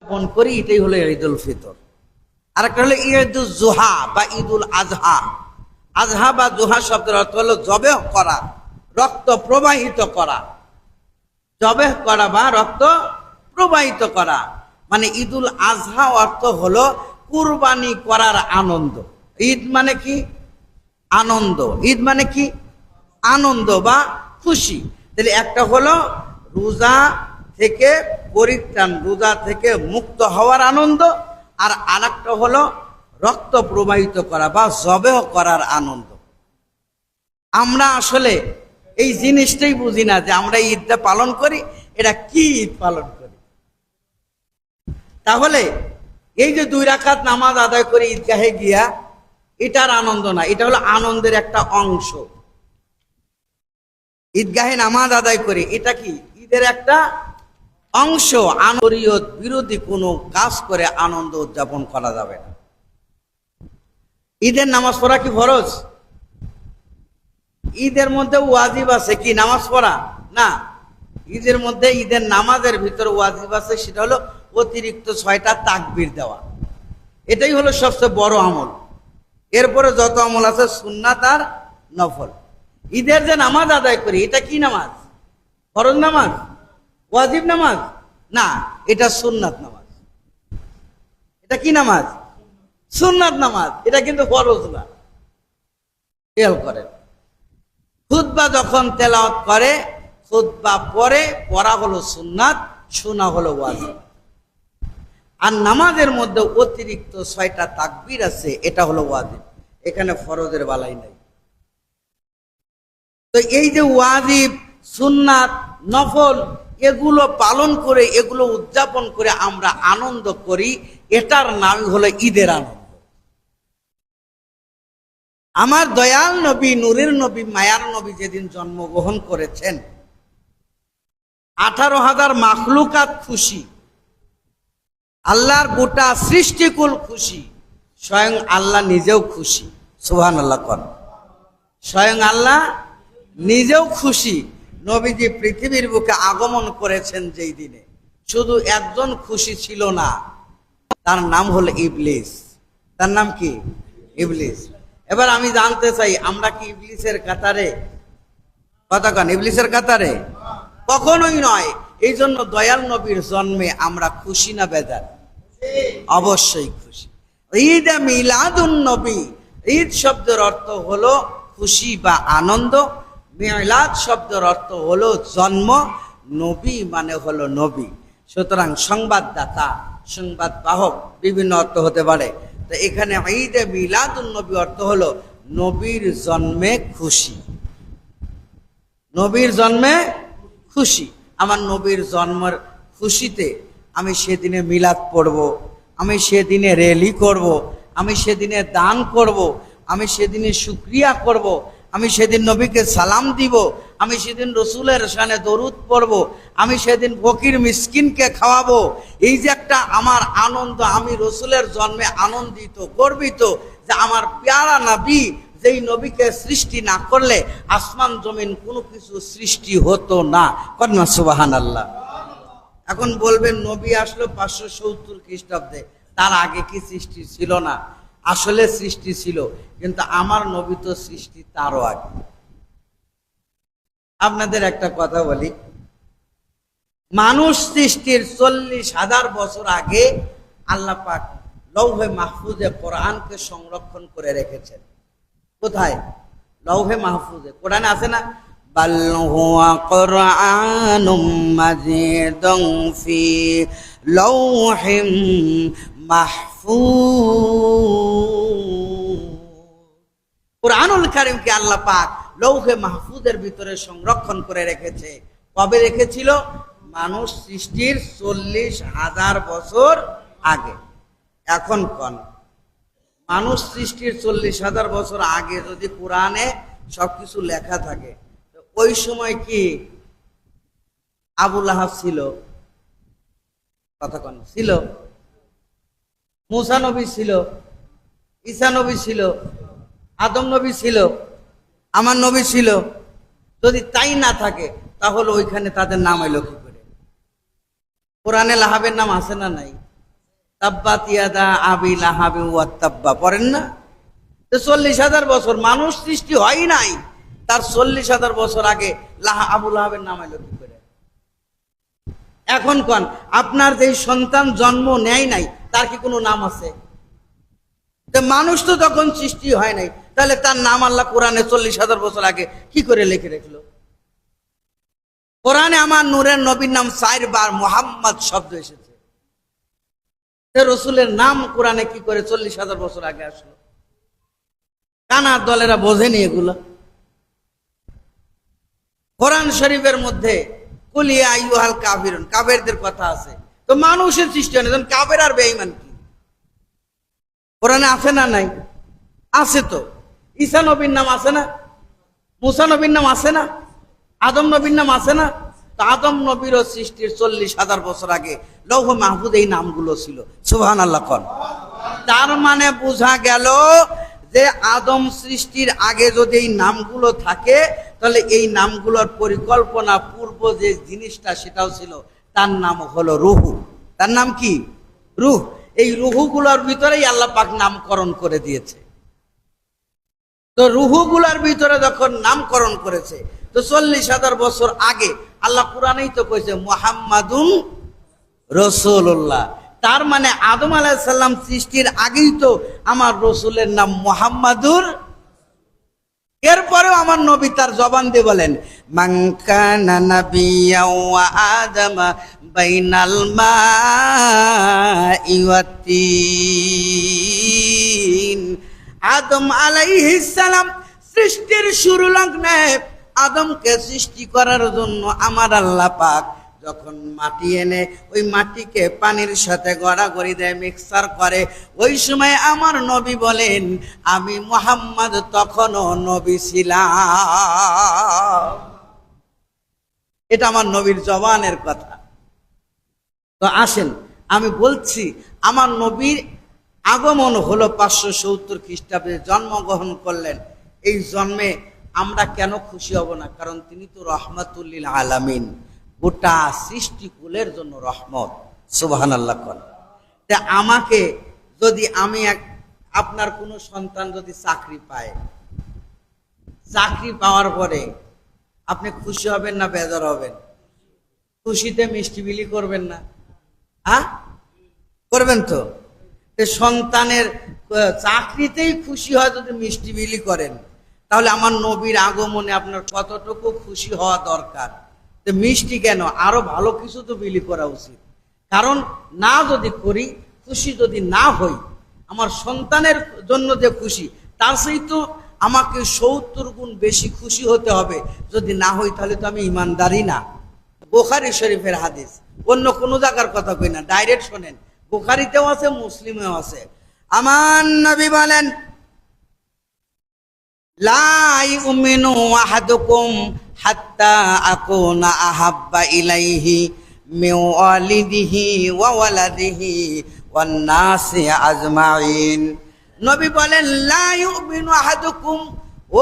উদযাপন করি, এটাই হলো ঈদুল ফিতর। আর একটা হলো ঈদুল জোহা বা ঈদুল আজহা। আজহা বা জোহা শব্দের অর্থ হলো জবেহ করা, রক্ত প্রবাহিত করা। জবেহ করা বা রক্ত প্রবাহিত করা। মানে ঈদুল আজহা অর্থ হলো কুরবানি করার আনন্দ। ঈদ মানে কি? আনন্দ। ঈদ মানে কি? আনন্দ বা খুশি। তাহলে একটা হলো রোজা থেকে পরিত্রাণ, রোজা থেকে মুক্ত হওয়ার আনন্দ, আর আরেকটা হলো রক্ত প্রবাহিত করা বা জবেহ করার আনন্দ। আমরা আসলে এই জিনিসটাই বুঝি না যে আমরা ঈদটা পালন করি, এটা কি ঈদ পালন করি। তাহলে এই যে দুই রাখাত নামাজ আদায় করে ঈদগাহে গিয়া, এটার আনন্দ না, এটা হলো আনন্দের একটা অংশ। ঈদগাহে নামাজ আদায় করে, এটা কি? ঈদের একটা অংশ আনরিয়ত বিরোধী কোনো কাজ করে আনন্দ উদযাপন করা যাবে না। ঈদের নামাজ পড়া কি ফরজ? ঈদের মধ্যে ওয়াজিব আছে কি নামাজ পড়া? না। ঈদের মধ্যে ঈদের নামাজের ভিতর ওয়াজিব আছে, সেটা হলো অতিরিক্ত ছয়টা তাকবির দেওয়া। এটাই হলো সবচেয়ে বড় আমল। এরপরে যত আমল আছে সুন্নাত আর নফল। ঈদের যে নামাজ আদায় করি, এটা কি নামাজ? ফরজ নামাজ? ওয়াজিব নামাজ? না, এটা সুন্নাত নামাজ। এটা কি নামাজ? সুন্নাত নামাজ, এটা কিন্তু ফরজ না। খেয়াল করেন। খুতবা যখন তেলাওয়াত করে, খুতবা পরে পড়া হলো সুন্নাত, শোনা হলো ওয়াজিব। আর নামাজের মধ্যে অতিরিক্ত ছয়টা তাকবির আছে, এটা হলো ওয়াজিব। এখানে ফরজের বালাই নাই। তো এই যে ওয়াজিব, সুন্নাত, নফল এগুলো পালন করে, এগুলো উদযাপন করে আমরা আনন্দ করি, এটার নাম হলো ঈদের আনন্দ। আমার দয়াল নবী, নূরের নবী, মায়ার নবী যেদিন জন্মগ্রহণ করেছেন, আঠারো হাজার মাখলুকাত খুশি, আল্লাহর গোটা সৃষ্টিকুল খুশি, স্বয়ং আল্লাহ নিজেও খুশি সুহান আল্লাহ কর স্বয়ং আল্লাহ নিজেও খুশি নবীজি পৃথিবীর বুকে আগমন করেছেন যেই দিনে। শুধু একজন খুশি ছিল না, তার নাম হলো ইবলিস। তার নাম কি? ইবলিস। এবার আমি জানতে চাই, আমরা কি ইবলিসের কাতারে? কন, ইবলিসের কাতারে? কখনোই নয়। এই জন্য দয়াল নবীর জন্মে আমরা খুশি না বেজার? অবশ্যই খুশি। ঈদ মিলাদুন নবী। ঈদ শব্দের অর্থ হলো খুশি বা আনন্দ। মিলাদ শব্দের অর্থ হলো জন্ম, নবী মানে হলো নবী। সুতরাং সংবাদদাতা সংবাদ বাহক বিভিন্ন অর্থ হতে পারে। তো এখানে ঈদে মিলাদুন নবী অর্থ হলো নবীর জন্মে খুশি। নবীর জন্মে খুশি। আমার নবীর জন্মের খুশিতে আমি সেদিনে মিলাদ পড়ব, আমি সেদিনে র্যালি করব, আমি সেদিনে দান করব, আমি সেদিনে শুক্রিয়া করব আমি সেদিন নবীকে সালাম দিব, আমি সেদিন রসুলের সানে দরুদ পড়ব, আমি সেদিন ফকির মিসকিনকে খাওয়াবো। এই যে একটা আমার আনন্দ, আমি রসুলের জন্মে আনন্দিত, গর্বিত যে আমার পেয়ারা নবী যেই নবীকে সৃষ্টি না করলে আসমান জমিন কোনো কিছু সৃষ্টি হতো না। কন্যা সুবাহান আল্লাহ এখন বলবেন, নবী আসলো পাঁচশো সত্তর খ্রিস্টাব্দে, তার আগে কি সৃষ্টি ছিল না? আসলে সৃষ্টি ছিল, কিন্তু আমার নবী তো সৃষ্টি তারও আগে। আপনাদের একটা কথা বলি, মানুষ সৃষ্টির চল্লিশ হাজার বছর আগে আল্লাহ পাক লৌহে মাহফুজে কোরআনকে সংরক্ষণ করে রেখেছেন। কোথায়? লৌহে মাহফুজে। কোরআন আছে না? মাহফুজ। কোরআনুল কারিমকে আল্লাহ পাক লৌহে মাহফুজের ভিতরে সংরক্ষণ করে রেখেছে। কবে রেখেছিল? মানুষ সৃষ্টির চল্লিশ হাজার বছর আগে। এখন কন? মানুষ সৃষ্টির চল্লিশ হাজার বছর আগে যদি কোরআনে সবকিছু লেখা থাকে ওই সময় কি আবুল আহাব ছিল? কথা কন? ছিল। মুসা নবী ছিল, ঈসা নবী ছিল, আদম নবী ছিল, আমার নবী ছিল। যদি তাই না থাকে, তাহলে ওইখানে তাদের নাম এলো কি করে? কোরআনে লাহাবের নাম আছে না নাই? তাব্বা তিয়াদা আবি লাহাবি ওয়াত্তাব্বা পড়েন না? তো চল্লিশ হাজার বছর মানুষ সৃষ্টি হয় নাই, তার চল্লিশ হাজার বছর আগে লাহা আবুল আহাবের নাম এলো কি করে? এখন কন, আপনার যে সন্তান জন্ম নেয় নাই তার কি কোনো নাম আছে? মানুষ তো তখন সৃষ্টি হয় নাই। তাহলে তার নাম আল্লাহ কোরআনে চল্লিশ হাজার বছর আগে কি করে লিখে রাখল? কোরআনে আমার নূরের নবীর নাম সাইর বার মোহাম্মদ শব্দ এসেছে। রসুলের নাম কোরআনে কি করে চল্লিশ হাজার বছর আগে আসলো? কানার দলেরা বোঝেনি এগুলো। কোরআন শরীফের মধ্যে কুলিয়া আইয়ুহাল কাবিরুন কাবেরদের কথা আছে। তো মানুষের সৃষ্টি হয় না। তখন কাবের আর বেঈমান কি? কোরআনে আছে না নাই? আছে তো। ঈসা নবীর নাম আছে না? মুসা নবীর নাম আছে না? আদম নবীর নাম আছে না? তো আদম নবীরও সৃষ্টির চল্লিশ হাজার বছর আগে লৌহ মাহফুদ এই নামগুলো ছিল। সুবহান আল্লাহ কন। তার মানে বোঝা গেল যে আদম সৃষ্টির আগে যদি এই নামগুলো থাকে, তাহলে এই নামগুলোর পরিকল্পনা পূর্ব যে জিনিসটা সেটাও ছিল। তার নাম হলো রুহু। তার নাম কি? রুহ। এই রুহুগুলোর ভিতরেই আল্লাহ পাক নামকরণ করে দিয়েছে। তো রুহুগুলার ভিতরে যখন নামকরণ করেছে, তো চল্লিশ হাজার বছর আগে আল্লাহ কোরআনেই তো কইছে, মোহাম্মাদুন রসুল্লাহ তার মানে আদম আলাহিসাল্লাম সৃষ্টির আগেই তো আমার রসুলের নাম মোহাম্মাদুর এরপরেও আমার নবী তার জবান দিয়ে বলেন নাবিয়া ওয়া আদামা বাইনাল ওয়া আদম আলাইহিস সৃষ্টির শুরু লগ্নে আদমকে সৃষ্টি করার জন্য আমার আল্লাহ পাক যখন মাটি এনে ওই মাটিকে পানির সাথে গড়াগড়ি দেয়, মিক্সার করে, ওই সময় আমার নবী বলেন, আমি মোহাম্মদ তখনও নবী ছিলাম। এটা আমার নবীর জবানের কথা। তো আসেন, আমি বলছি, আমার নবীর আগমন হলো পাঁচশো সত্তর খ্রিস্টাব্দে জন্মগ্রহণ করলেন। এই জন্মে আমরা কেন খুশি হব না? কারণ তিনি তো রহমতুল্লিল আলামিন। গোটা সৃষ্টিকুলের জন্য রহমত। সুবাহান আল্লাহ তা আমাকে যদি আমি এক, আপনার কোনো সন্তান যদি চাকরি পায়, চাকরি পাওয়ার পরে আপনি খুশি হবেন না বেজার হবেন? খুশিতে মিষ্টি বিলি করবেন না? হ্যাঁ করবেন তো? সন্তানের চাকরিতেই খুশি হয় যদি মিষ্টি বিলি করেন, তাহলে আমার নবীর আগমনে আপনার কতটুকু খুশি হওয়া দরকার? মিষ্টি কেন? আরও ভালো কিছু তো বিলি করা উচিত। কারণ না যদি করি, খুশি যদি না হই, আমার সন্তানের জন্য যে খুশি, তার সেই তো আমাকে সত্তর গুণ বেশি খুশি হতে হবে। যদি না হই, তাহলে তো আমি ইমানদারি না। বোখারি শরীফের হাদিস। অন্য কোনো জায়গার কথা কই না, ডাইরেক্ট শোনেন। বোখারিতেও আছে, মুসলিমেও আছে। আমার নবী বলেন লাই উমিনু আহাদুকুম আহাব্বা ইলাইহি আজমাইন। নবী বলেন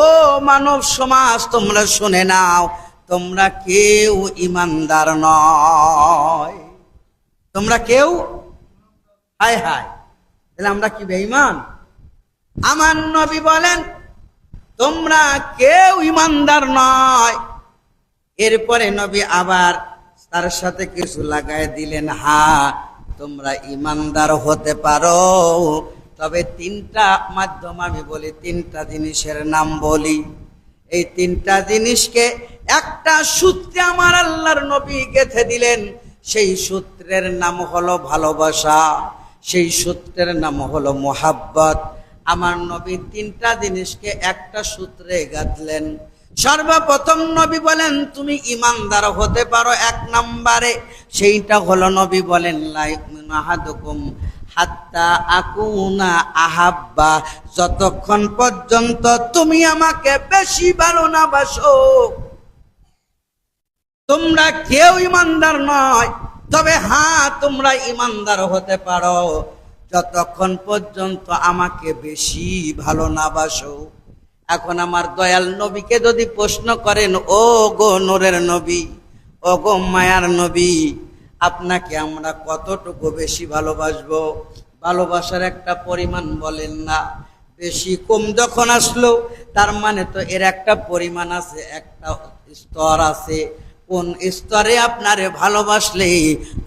ও মানব সমাজ, তোমরা শুনে নাও, তোমরা কেউ ইমানদার নয়। তোমরা কেউ? হায় হায়, তাহলে আমরা কি বেঈমান? আমার নবী বলেন, তোমরা কেউ ইমানদার নয়। এরপরে নবী আবার তার সাথে কিছু লাগাই দিলেন, হা, তোমরা ইমানদার হতে পারো। তবে তিনটা মাধ্যম আমি বলি, তিনটা জিনিসের নাম বলি। এই তিনটা জিনিসকে একটা সূত্রে আমার আল্লাহর নবী গেথে দিলেন, সেই সূত্রের নাম হলো ভালোবাসা, সেই সূত্রের নাম হলো মোহাব্বত। আমার নবী তিনটা জিনিসকে একটা সূত্রে গাঁথলেন। সর্বপ্রথম নবী বলেন, তুমি ইমানদার হতে পারো এক নম্বরে। সেইটা হলো নবী বলেন লাইকুম হাত্তা আকুনা আহাব্বা। যতক্ষণ পর্যন্ত তুমি আমাকে বেশি ভালো না বাসো, তোমরা কেউ ইমানদার নয়। তবে হ্যাঁ তোমরা ইমানদার হতে পারো। যতক্ষণ পর্যন্ত আমাকে বেশি ভালো না বাসো। এখন আমার দয়াল নবীকে যদি প্রশ্ন করেন ও গো নোরের নবী ও গো মায়ার নবী, আপনাকে আমরা কতটুকু বেশি ভালোবাসবো? ভালোবাসার একটা পরিমাণ বলেন না। বেশি কম যখন আসলো, তার মানে তো এর একটা পরিমাণ আছে, একটা স্তর আছে। কোন স্তরে আপনারে ভালোবাসলে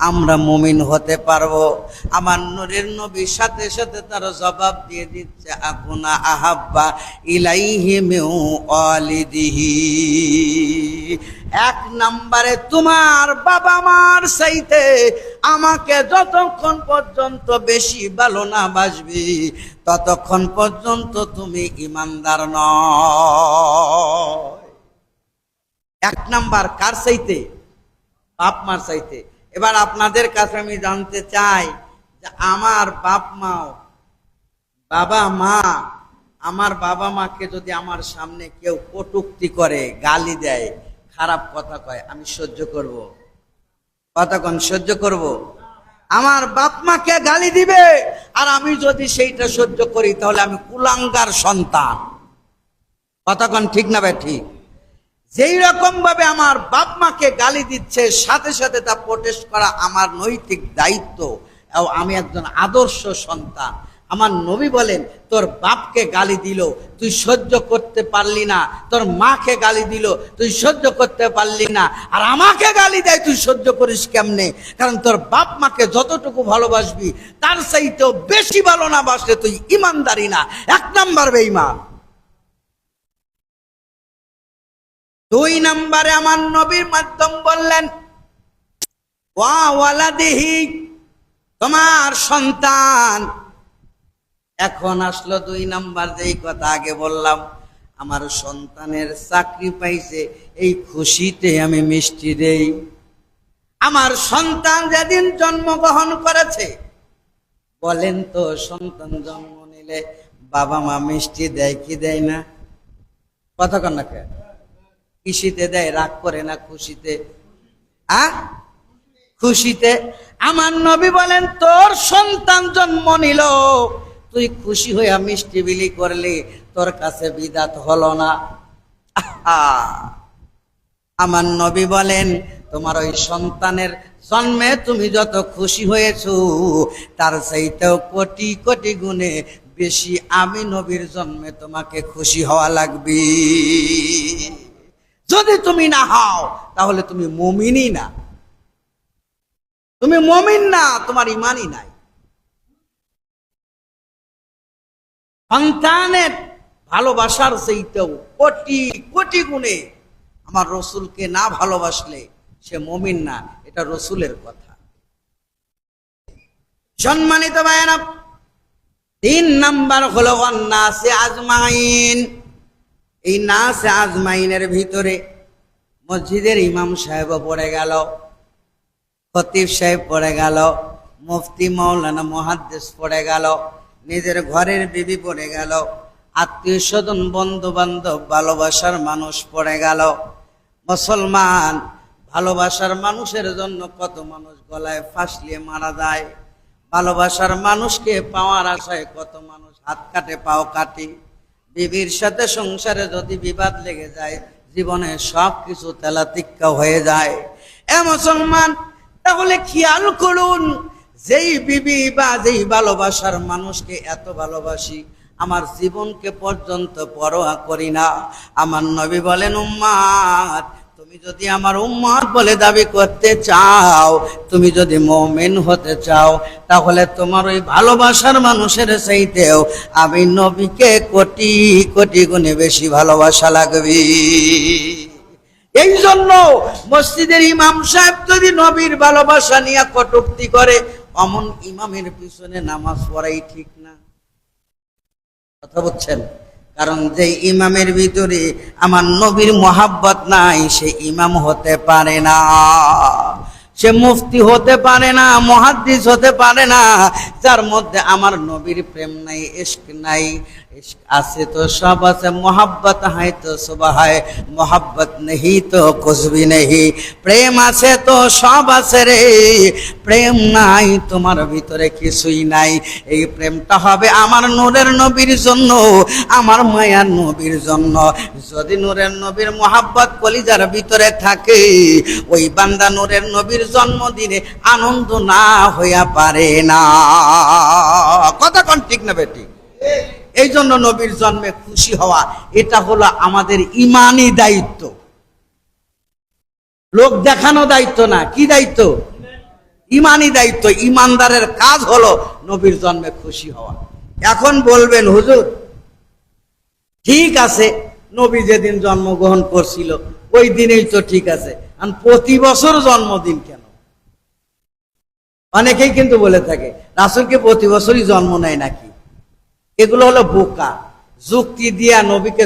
আমরা মুমিন হতে পারব? আমার নূরের নবীর সাথে সাথে তার জবাব দিয়ে দিচ্ছে, আকুনা আহাব্বা ইলাইহি মিউ ওয়ালিদিহি। এক নম্বরে তোমার বাবা মার চাইতে আমাকে যতক্ষণ পর্যন্ত বেশি ভালো না বাসবি, ততক্ষণ পর্যন্ত তুমি ইমানদার নয় এক নাম্বার কার চাইতে? বাপ মার চাইতে। এবার আপনাদের কাছে আমি জানতে চাই যে আমার বাপ মাও, বাবা মা, আমার বাবা মাকে যদি আমার সামনে কেউ কটুক্তি করে, গালি দেয়, খারাপ কথা কয়, আমি সহ্য করব। কতক্ষণ সহ্য করব? আমার বাপ মাকে গালি দিবে, আর আমি যদি সেইটা সহ্য করি, তাহলে আমি কুলাঙ্গার সন্তান। কতক্ষণ ঠিক না ভাই, ঠিক? যেই রকম ভাবে আমার বাপ মাকে গালি দিচ্ছে, সাথে সাথে তা প্রোটেস্ট করা আমার নৈতিক দায়িত্ব। আমি একজন আদর্শ সন্তান। আমার নবী বলেন, তোর বাপকে গালি দিল, তুই সহ্য করতে পারলি না। তোর মাকে গালি দিল, তুই সহ্য করতে পারলি না। আর আমাকে গালি দেয়, তুই সহ্য করিস কেমনে? কারণ তোর বাপ মাকে যতটুকু ভালোবাসবি, তার চাইতেও বেশি ভালো না বাসলে তুই ইমানদারি না। এক নাম্বার বেঈমান। দুই নম্বরে আমার নবীর মাধ্যম বললেন, ওয়া তোমার সন্তান। এখন আসলো দুই নাম্বার যেই কথা আগে বললাম, আমার সন্তানের চাকরি পাইছে, এই খুশিতে আমি মিষ্টি দেই। আমার সন্তান যেদিন জন্মগ্রহণ করেছে, বলেন তো সন্তান জন্ম নিলে বাবা মা মিষ্টি দেয় কি দেয় না? কথা কন? খুশিতে দেয়, রাগ করে না খুশিতে। আ? খুশিতে? আমার নবী বলেন, তোর সন্তান জন্ম নিল। তুই খুশি হইয়া মিষ্টি বিলি করলি, তোর কাছে বিদাত হলো না। আমার নবী বলেন, তোমার ওই সন্তানের জন্মে তুমি যত খুশি হয়েছো, তার চাইতেও কোটি কোটি গুণে বেশি আমি নবীর জন্মে তোমাকে খুশি হওয়া লাগবে। যদি তুমি না হও, তাহলে তুমি মমিনই না। তুমি মমিন না, তোমার ইমানই নাই। সন্তানের ভালোবাসার সেইতেও কোটি কোটি গুণে আমার রসুলকে না ভালোবাসলে সে মমিন না, এটা রসুলের কথা। সম্মানিত ভাইয়েরা, তিন নাম্বার হলো নাসে আজমাইন। এই নাসে আজমাইনের ভিতরে মসজিদের ইমাম সাহেবও পড়ে গেল, খতিব সাহেব পড়ে গেল, মুফতি মৌলানা মহাদ্দেশ পড়ে গেল, নিজের ঘরের বিবি পড়ে গেল, আত্মীয় স্বজন বন্ধু বান্ধব ভালোবাসার মানুষ পড়ে গেল। মুসলমান ভালোবাসার মানুষের জন্য কত মানুষ গলায় ফাঁসলিয়ে মারা যায়। ভালোবাসার মানুষকে পাওয়ার আশায় কত মানুষ হাত কাটে, পাও কাটে। বিবির সাথে সংসারে যদি বিবাদ লেগে যায়, জীবনে সব কিছু তেলাতিক্কা হয়ে যায়। এ মুসলমান, তাহলে খেয়াল করুন, যেই বিবি বা যেই ভালোবাসার মানুষকে এত ভালোবাসি, আমার জীবনকে পর্যন্ত পরোয়া করি না। আমার নবী বলেন, উম্মাদ তুমি যদি আমার উম্মাদ বলে দাবি করতে চাও, তুমি যদি মমিন হতে চাও, তাহলে তোমার ওই ভালোবাসার মানুষের চাইতেও আমি নবীকে কোটি কোটি গুণে বেশি ভালোবাসা লাগবে। এই জন্য মসজিদের ইমাম সাহেব যদি নবীর ভালোবাসা নিয়ে কটুক্তি করে, অমন ইমামের পিছনে নামাজ পড়াই ঠিক না। কথা বলছেন কারণ যে ইমামের ভিতরে আমার নবীর মোহাব্বত নাই, সে ইমাম হতে পারে না। সে মুফতি হতে পারে না, মহাদ্দিস হতে পারে না, যার মধ্যে আমার নবীর প্রেম নাই ইস্ক নাই আছে তো সব আছে, মোহাব্বত হাই তো সুবাহ হায়, মোহাব্বত নেহি তো কুছবি নেহি। প্রেম আছে তো সব আছে রে, প্রেম নাই তোমার ভিতরে কিছুই নাই। এই প্রেমটা হবে আমার নূরের নবীর জন্য, আমার মায়ার নবীর জন্য। যদি নূরের নবীর মোহাব্বত কলিজার ভিতরে থাকে, ওই বান্দা নূরের নবীর জন্মদিনে আনন্দ না হইয়া পারে না। কথা কোন ঠিক না বেটি? এই জন্য নবীর জন্মে খুশি হওয়া, এটা হলো আমাদের ইমানি দায়িত্ব। লোক দেখানো দায়িত্ব না, কি দায়িত্ব? ইমানি দায়িত্ব। ইমানদারের কাজ হলো নবীর জন্মে খুশি হওয়া। এখন বলবেন, হুজুর, ঠিক আছে, নবী যেদিন জন্মগ্রহণ করছিল, ওই দিনেই তো ঠিক আছে। প্রতি বছর জন্মদিন কেন? অনেকেই কিন্তু বলে থাকে, রাসুলকে প্রতি বছরই জন্ম নেয় নাকি? এগুলো হলো বোকা। যুক্তি দিয়া নবীকে